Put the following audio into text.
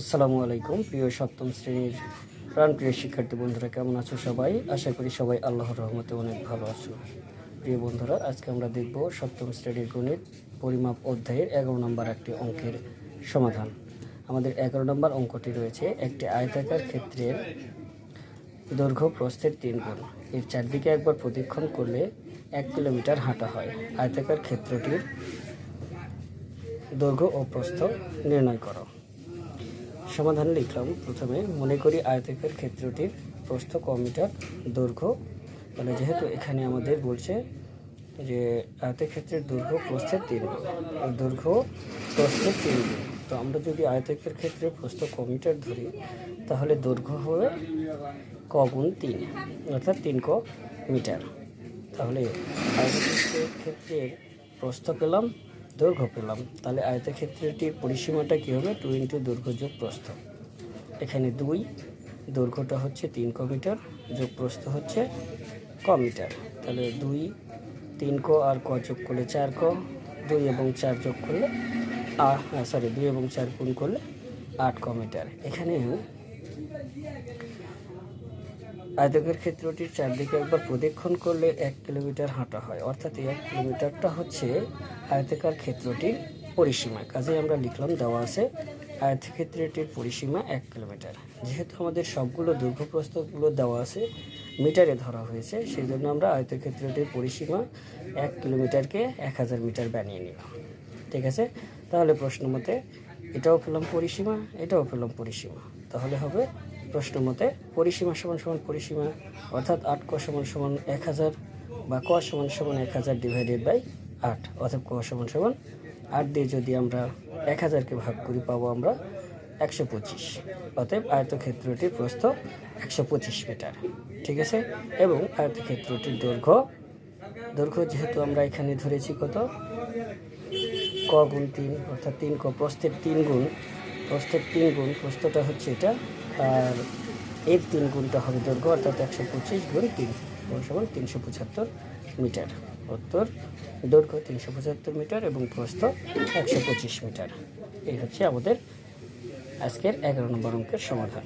আসসালামু আলাইকুম। প্রিয় সপ্তম শ্রেণির প্রাণপ্রিয় শিক্ষার্থী বন্ধুরা, কেমন আছো সবাই? আশা করি সবাই আল্লাহর রহমতে অনেক ভালো আছো। প্রিয় বন্ধুরা, আজকে আমরা দেখব সপ্তম শ্রেণির গণিত পরিমাপ অধ্যায়ের এগারো নম্বর একটি অঙ্কের সমাধান। আমাদের এগারো নম্বর অঙ্কটি রয়েছে, একটি আয়তাকার ক্ষেত্রের দৈর্ঘ্য প্রস্থের তিন গুণ। এর চারদিকে একবার প্রদক্ষিণ করলে এক কিলোমিটার হাঁটা হয়। আয়তাকার ক্ষেত্রটির দৈর্ঘ্য ও প্রস্থ নির্ণয় করো। সমাধান লিখলাম। প্রথমে মনে করি আয়তকের ক্ষেত্রটির প্রস্থ ক মিটার দৈর্ঘ্য। মানে যেহেতু এখানে আমাদের বলছে যে আয়তক্ষেত্রের দৈর্ঘ্য প্রস্থের তিন দৈর্ঘ্য প্রস্থের তিন তো আমরা যদি আয়তকের ক্ষেত্রে প্রস্থ ক মিটার ধরি, তাহলে দৈর্ঘ্য হবে ক গুণ তিন, অর্থাৎ তিন ক মিটার। তাহলে আয়তক্ষেত্রের ক্ষেত্রের প্রস্থ পেলাম দৈর্ঘ্য পেলাম, তাহলে আয়তক্ষেত্রটির পরিসীমাটা কী হবে? টু ইন্টু দৈর্ঘ্য যোগ প্রস্থ। এখানে দুই, দৈর্ঘ্যটা হচ্ছে তিন ক মিটার যোগ প্রস্থ হচ্ছে ক মিটার। তাহলে দুই তিন ক আর ক যোগ করলে চার ক দুই এবং চার যোগ করলে সরি দুই এবং চার গুণ করলে আট ক মিটার। এখানে আয়তকের ক্ষেত্রটির চারদিকে একবার প্রদক্ষিণ করলে এক কিলোমিটার হাঁটা হয়। অর্থাৎ এক কিলোমিটারটা হচ্ছে আয়তকার ক্ষেত্রটির পরিসীমা। কাজে আমরা লিখলাম দেওয়া আছে, আয়তক্ষেত্রটির পরিসীমা এক কিলোমিটার। যেহেতু আমাদের সবগুলো দৈর্ঘ্যপ্রস্থগুলো দেওয়া আছে, মিটারে ধরা হয়েছে, সেই জন্য আমরা আয়তক্ষেত্রটির পরিসীমা এক কিলোমিটারকে এক হাজার মিটার বানিয়ে নিলাম। ঠিক আছে? তাহলে প্রশ্ন মতে এটাও পেলাম পরিসীমা, এটাও পেলাম পরিসীমা। তাহলে হবে প্রশ্ন মতে, পরিসীমা সমান সমান পরিসীমা, অর্থাৎ আট ক সমান সমান এক হাজার বা ক সমান সমান এক হাজার ডিভাইডেড বাই আট, অর্থাৎ ক সমান সমান আট দিয়ে যদি আমরা এক হাজারকে ভাগ করি, পাবো আমরা একশো পঁচিশ। অতএব আয়তক্ষেত্রটির প্রস্থ একশো পঁচিশ মিটার। ঠিক আছে? এবং আয়তক্ষেত্রটির দৈর্ঘ্য দৈর্ঘ্য যেহেতু আমরা এখানে ধরেছি কত? ক গুণ তিন, অর্থাৎ তিন ক, প্রস্থের তিন গুণ প্রস্থের তিন গুণ, প্রস্থটা হচ্ছে এটা, আর এর তিন গুণটা হবে দৈর্ঘ্য, অর্থাৎ একশো পঁচিশ গুণ তিন সমান তিনশো পঁচাত্তর মিটার। উত্তর, দৈর্ঘ্য তিনশো পঁচাত্তর মিটার এবং প্রস্থ একশো পঁচিশ মিটার। এই হচ্ছে আমাদের আজকের এগারো নম্বর অঙ্কের সমাধান।